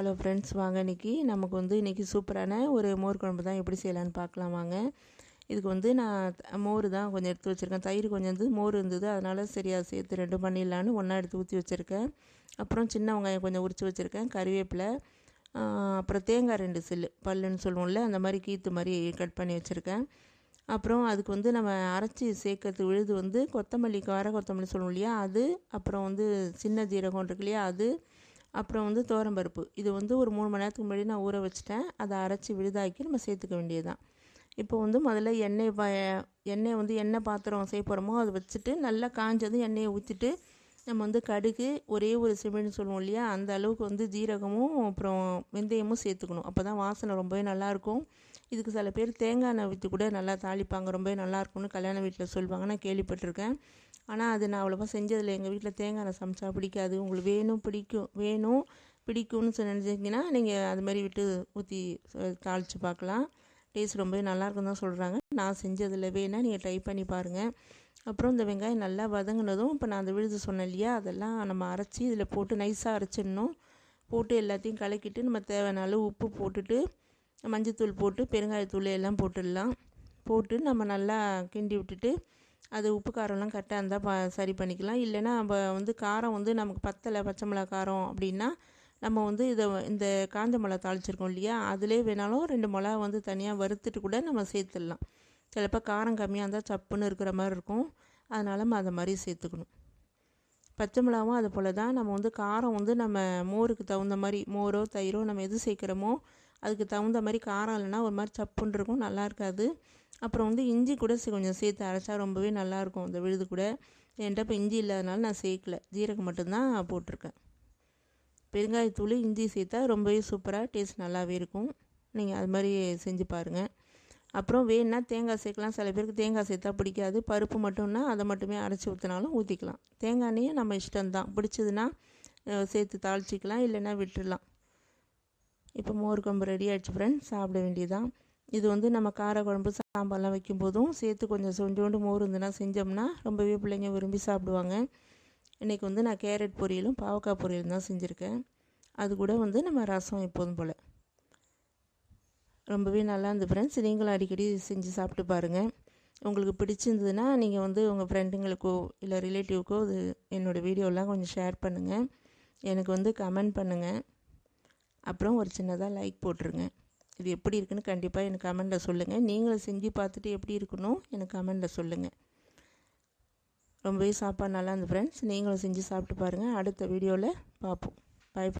Hello friends வாங்க இன்றைக்கி நமக்கு வந்து இன்றைக்கி சூப்பரான ஒரு மோர் குழம்பு தான் எப்படி செய்யலான்னு பார்க்கலாம் வாங்க. இதுக்கு வந்து நான் மோர் தான் கொஞ்சம் எடுத்து வச்சுருக்கேன். தயிர் கொஞ்சம் வந்து மோர் இருந்தது. அதனால் சரியாக சேர்த்து ரெண்டும் பண்ணிடலான்னு ஒன்றா எடுத்து ஊற்றி வச்சுருக்கேன். அப்புறம் சின்ன வெங்காயம் கொஞ்சம் உரித்து வச்சுருக்கேன். கறிவேப்பிலை அப்புறம் தேங்காய் ரெண்டு சில்லு பல்லுன்னு சொல்லுவோம்ல அந்த மாதிரி கீத்து மாதிரி கட் பண்ணி வச்சுருக்கேன். அப்புறம் அதுக்கு வந்து நம்ம அரைச்சி சேர்க்கறது விழுது வந்து கொத்தமல்லி கார கொத்தமல்லி சொல்லுவோம் இல்லையா அது அப்புறம் வந்து சின்ன ஜீரகம் இருக்கு இல்லையா அது அப்புறம் வந்து பருப்பு. இது வந்து ஒரு மூணு மணி நேரத்துக்கு முன்னாடி நான் ஊற வச்சுட்டேன். அதை அரைச்சி விழுதாக்கி நம்ம சேர்த்துக்க வேண்டியது தான் இப்போ வந்து முதல்ல எண்ணெய் ப எண்ணெய் வந்து எண்ணெய் பாத்திரம் செய்ய போகிறோமோ அதை வச்சுட்டு நல்லா காஞ்சதும் எண்ணெயை ஊற்றிட்டு நம்ம வந்து கடுகு ஒரே ஒரு சிமெண்ட்னு சொல்லுவோம் இல்லையா? அந்த அளவுக்கு வந்து ஜீரகமும் அப்புறம் வெந்தயமும் சேர்த்துக்கணும். அப்போ தான் வாசனை ரொம்பவே நல்லாயிருக்கும் இதுக்கு சில பேர் தேங்காய் எண்ணெய் ஊற்றி கூட நல்லா தாளிப்பாங்க. ரொம்பவே நல்லாயிருக்கும்னு கல்யாண வீட்டில் சொல்லுவாங்க. நான் கேள்விப்பட்டிருக்கேன். ஆனால் அது நான் அவ்வளோவா செஞ்சதில்லை. எங்கள் வீட்டில் தேங்காய் எண்ணெய் சமைச்சா பிடிக்காது. உங்களுக்கு வேணும் பிடிக்கும் வேணும் பிடிக்கும்னு சொல்லி நினச்சிங்கன்னா நீங்கள் அதுமாதிரி விட்டு ஊற்றி தாளித்து பார்க்கலாம். டேஸ்ட் ரொம்பவே நல்லாயிருக்குன்னு தான் சொல்கிறாங்க நான் செஞ்சதில் வேணால் நீங்கள் ட்ரை பண்ணி பாருங்கள் அப்புறம் இந்த வெங்காயம் நல்லா வதங்கினதும் இப்போ நான் அந்த விழுது சொன்னேன் இல்லையா அதெல்லாம் நம்ம அரைச்சி இதில் போட்டு நைஸாக அரைச்சிடணும். போட்டு எல்லாத்தையும் கலக்கிட்டு நம்ம தேவையான உப்பு போட்டுட்டு மஞ்சத்தூள் போட்டு பெருங்காயத்தூள் எல்லாம் போட்டுடலாம். போட்டு நம்ம நல்லா கிண்டி விட்டுட்டு அது உப்பு காரம்லாம் கரெக்டாக இருந்தால் ப சரி பண்ணிக்கலாம். இல்லைன்னா நம்ம வந்து காரம் வந்து நமக்கு பத்தலை பச்சை மிளகா காரம் அப்படின்னா நம்ம வந்து இதை இந்த காஞ்ச மிளகா தாளிச்சிருக்கோம் இல்லையா? அதிலே வேணாலும் ரெண்டு மிளகா வந்து தனியாக வறுத்துட்டு கூட நம்ம சேர்த்துடலாம். சிலப்போ காரம் கம்மியாக இருந்தால் சப்புன்னு இருக்கிற மாதிரி இருக்கும். அதனால் நம்ம அதை மாதிரி சேர்த்துக்கணும். பச்சை மிளகாவும் அது போல் தான் நம்ம வந்து காரம் வந்து நம்ம மோருக்கு தகுந்த மாதிரி மோரோ தயிரோ நம்ம எது சேர்க்குறோமோ அதுக்கு தகுந்த மாதிரி காரம் இல்லைன்னா ஒரு மாதிரி சப்புன்னு இருக்கும் நல்லா இருக்காது. அப்புறம் வந்து இஞ்சி கூட கொஞ்சம் சேர்த்து அரைச்சா ரொம்பவே நல்லாயிருக்கும் அந்த விழுது கூட. என்கிட்ட இப்போ இஞ்சி இல்லாதனால நான் சேர்க்கல. ஜீரகம் மட்டும்தான் போட்டிருக்கேன். பெருங்காயத்தூள் இஞ்சி சேர்த்தா ரொம்பவே சூப்பராக டேஸ்ட் நல்லாவே இருக்கும். நீங்கள் அது மாதிரி செஞ்சு பாருங்கள் அப்புறம் வேணுன்னா தேங்காய் சேர்க்கலாம். சில பேருக்கு தேங்காய் சேர்த்தா பிடிக்காது. பருப்பு மட்டும்னா அதை மட்டுமே அரைச்சி ஊற்றினாலும் ஊற்றிக்கலாம் தேங்காய் நம்ம இஷ்டம்தான். பிடிச்சதுன்னா சேர்த்து தாளிச்சிக்கலாம் இல்லைன்னா விட்டுடலாம். இப்போ மோர் குழம்பு ரெடி ஆகிடுச்சு ஃப்ரெண்ட்ஸ் சாப்பிட வேண்டியதான் இது வந்து நம்ம கார குழம்பு சாம்பார்லாம் வைக்கும்போதும் சேர்த்து கொஞ்சம் கொஞ்சோண்டு மோர் இருந்துன்னா செஞ்சோம்னா ரொம்பவே பிள்ளைங்க விரும்பி சாப்பிடுவாங்க. இன்றைக்கி வந்து நான் கேரட் பொரியலும் பாவக்காய் பொரியலும் தான் செஞ்சுருக்கேன். அது கூட வந்து நம்ம ரசம் எப்போதும் போல். ரொம்பவே நல்லா இருந்து ஃப்ரெண்ட்ஸ் நீங்களும் அடிக்கடி செஞ்சு சாப்பிட்டு பாருங்கள் உங்களுக்கு பிடிச்சிருந்ததுன்னா நீங்கள் வந்து உங்கள் ஃப்ரெண்டுங்களுக்கோ இல்லை ரிலேட்டிவ்க்கோ இது என்னோடய வீடியோலாம் கொஞ்சம் ஷேர் பண்ணுங்கள் எனக்கு வந்து கமெண்ட் பண்ணுங்கள் அப்புறம் ஒரு சின்னதாக லைக் போட்டுருங்க. இது எப்படி இருக்குன்னு கண்டிப்பாக எனக்கு கமெண்டில் சொல்லுங்கள் நீங்களும் செஞ்சு பார்த்துட்டு எப்படி இருக்கணும் எனக்கு கமெண்டில் சொல்லுங்கள் ரொம்பவே சாப்பாடு நல்லா இருந்து ஃப்ரெண்ட்ஸ் நீங்களும் செஞ்சு சாப்பிட்டு பாருங்கள் அடுத்த வீடியோவில் பார்ப்போம். பாய்